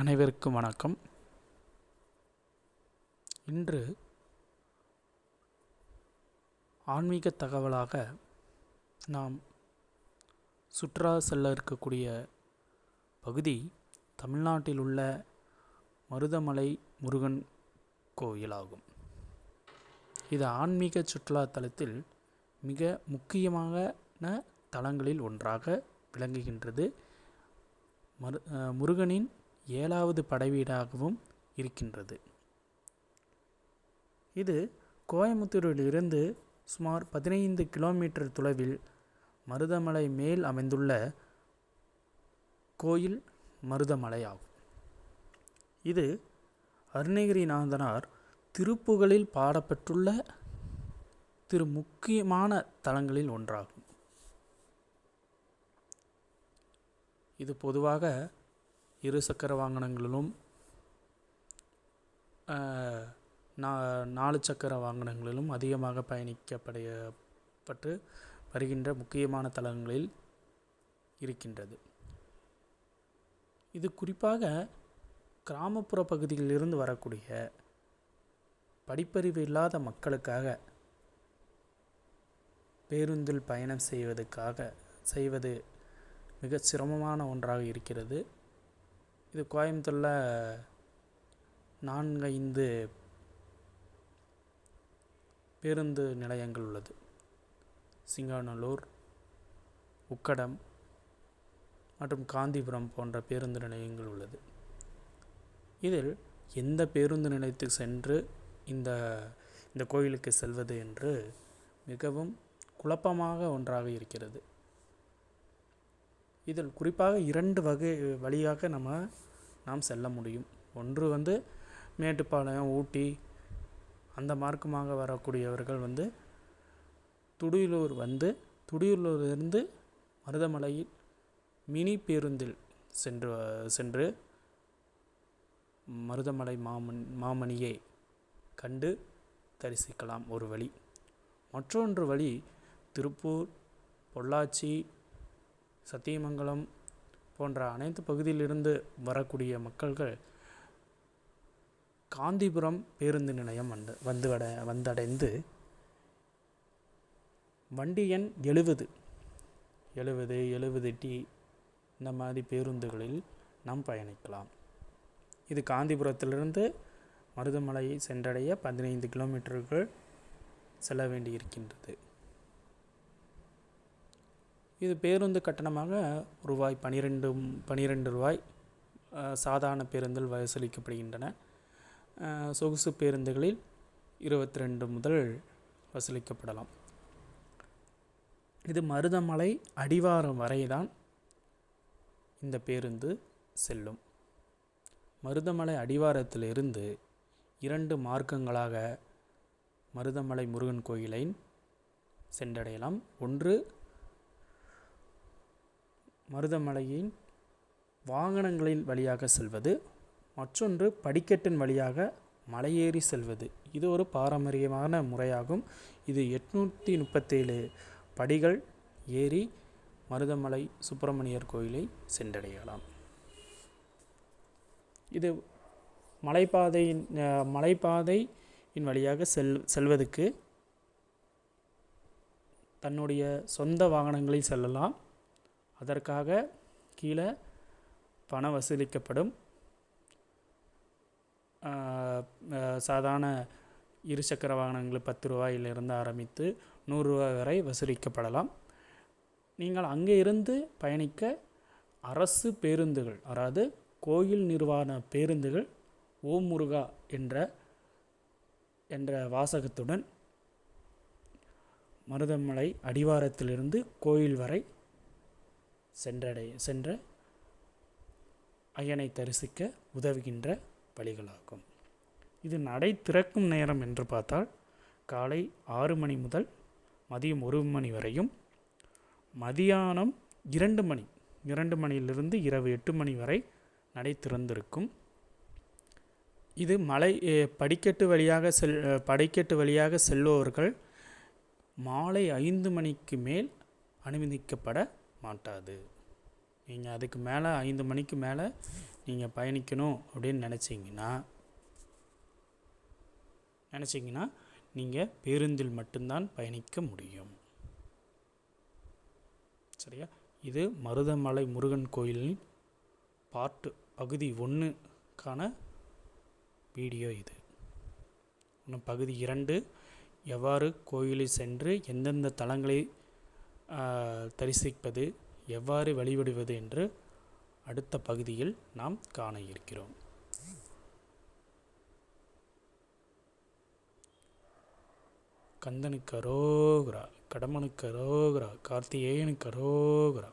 அனைவருக்கும் வணக்கம். இன்று ஆன்மீக தகவலாக நாம் சுற்றுலா செல்ல இருக்கக்கூடிய பகுதி தமிழ்நாட்டில் உள்ள மருதமலை முருகன் கோயிலாகும். இது ஆன்மீக சுற்றுலா தலத்தில் மிக முக்கியமான தலங்களில் ஒன்றாக விளங்குகின்றது. மரு முருகனின் ஏழாவது படைவீடாகவும் இருக்கின்றது. இது கோயமுத்தூரிலிருந்து சுமார் பதினைந்து கிலோமீட்டர் தொலைவில் மருதமலை மேல் அமைந்துள்ள கோயில் மருதமலை ஆகும் இது அருணகிரிநாதனார் திருப்புகழில் பாடப்பட்டுள்ள திரு முக்கியமான தலங்களில் ஒன்றாகும். இது பொதுவாக இரு சக்கர வாகனங்களிலும் நா- நாலு சக்கர வாகனங்களிலும் அதிகமாக பயணிக்கப்படைய பட்டு வருகின்ற முக்கியமான தலங்களில் இருக்கின்றது. இது குறிப்பாக கிராமப்புற பகுதிகளிலிருந்து வரக்கூடிய படிப்பறிவு இல்லாத மக்களுக்காக பேருந்தில் பயணம் செய்வதற்காக செய்வது மிக சிரமமான ஒன்றாக இருக்கிறது. இது கோயம்புத்தூரில் நான்கு ஐந்து பேருந்து நிலையங்கள் உள்ளது. சிங்காநல்லூர் உக்கடம் மற்றும் காந்திபுரம் போன்ற பேருந்து நிலையங்கள் உள்ளது. இதில் எந்த பேருந்து நிலையத்துக்கு சென்று இந்த இந்த கோயிலுக்கு செல்வது என்று மிகவும் குழப்பமாக ஒன்றாக இருக்கிறது. இதில் குறிப்பாக இரண்டு வகை வழியாக நம்ம நாம் செல்ல முடியும். ஒன்று வந்து மேட்டுப்பாளையம் ஊட்டி அந்த மார்க்கமாக வரக்கூடியவர்கள் வந்து துடியலூர் வந்து துடியலூரிலிருந்து மருதமலையில் மினி பேருந்தில் சென்று சென்று மருதமலை மாமன் மாமணியை கண்டு தரிசிக்கலாம் ஒரு வழி. மற்றொன்று வழி திருப்பூர் பொள்ளாச்சி சத்தியமங்கலம் போன்ற அனைத்து பகுதியிலிருந்து வரக்கூடிய மக்கள்கள் காந்திபுரம் பேருந்து நிலையம் வந்து வந்துவட வந்தடைந்து வண்டி எண் எழுபது எழுபது எழுபது டி இந்த மாதிரி பேருந்துகளில் நாம் பயணிக்கலாம். இது காந்திபுரத்திலிருந்து மருதமலையை சென்றடைய பதினைந்து கிலோமீட்டர்கள் செல்ல வேண்டியிருக்கின்றது. இது பேருந்து கட்டணமாக ரூபாய் பனிரெண்டு பனிரெண்டு ரூபாய் சாதாரண பேருந்தில் வசூலிக்கப்படுகின்றன. சொகுசு பேருந்துகளில் இருபத்தி ரெண்டு முதல் வசூலிக்கப்படலாம். இது மருதமலை அடிவாரம் வரைதான் இந்த பேருந்து செல்லும். மருதமலை அடிவாரத்திலிருந்து இரண்டு மார்க்கங்களாக மருதமலை முருகன் கோயிலை சென்றடையலாம். ஒன்று மருதமலையின் வாகனங்களின் வழியாக செல்வது மற்றொன்று படிக்கட்டின் வழியாக மலையேறி செல்வது. இது ஒரு பாரம்பரியமான முறையாகும். இது எட்நூற்றி முப்பத்தேழு படிகள் ஏறி மருதமலை சுப்பிரமணியர் கோயிலை சென்றடையலாம். இது மலைப்பாதையின் மலைப்பாதையின் வழியாக செல் செல்வதற்கு தன்னுடைய சொந்த வாகனங்களில் செல்லலாம். அதற்காக கீழே பணம் வசூலிக்கப்படும். சாதாரண இருசக்கர வாகனங்கள் பத்து ரூபாயிலிருந்து ஆரம்பித்து நூறுரூவா வரை வசூலிக்கப்படலாம். நீங்கள் அங்கே இருந்து பயணிக்க அரசு பேருந்துகள் அதாவது கோயில் நிர்வாண பேருந்துகள் ஓம் முருகா என்ற என்ற வாசகத்துடன் மருதமலை அடிவாரத்திலிருந்து கோயில் வரை சென்றடை சென்ற ஐயனை தரிசிக்க உதவுகின்ற வழிகளாகும். இது நடை திறக்கும் நேரம் என்று பார்த்தால் காலை ஆறு மணி முதல் மதியம் ஒரு மணி வரையும் மதியானம் இரண்டு மணி இரண்டு மணியிலிருந்து இரவு எட்டு மணி வரை நடை திறந்திருக்கும். இது மலை படிக்கட்டு வழியாக செல் படிக்கட்டு வழியாக செல்பவர்கள் மாலை ஐந்து மணிக்கு மேல் அனுமதிக்கப்பட மாட்டாது. நீங்கள் அதுக்கு மேலே ஐந்து மணிக்கு மேலே நீங்கள் பயணிக்கணும் அப்படின்னு நினச்சிங்கன்னா நினச்சிங்கன்னா நீங்கள் பேருந்தில் மட்டும்தான் பயணிக்க முடியும். சரியா? இது மருதமலை முருகன் கோயிலின் பார்ட்டு பகுதி ஒன்றுக்கான வீடியோ இது. இன்னும் பகுதி இரண்டு எவ்வாறு கோயிலில் சென்று எந்தெந்த தலங்களை தரிசிப்பது எவ்வாறு வழிபடுவது என்று அடுத்த பகுதியில் நாம் காண இருக்கிறோம். கந்தனுக்கு அரோகரா கடமனுக்கு அரோகரா கார்த்திகேயனுக்கு அரோகரா.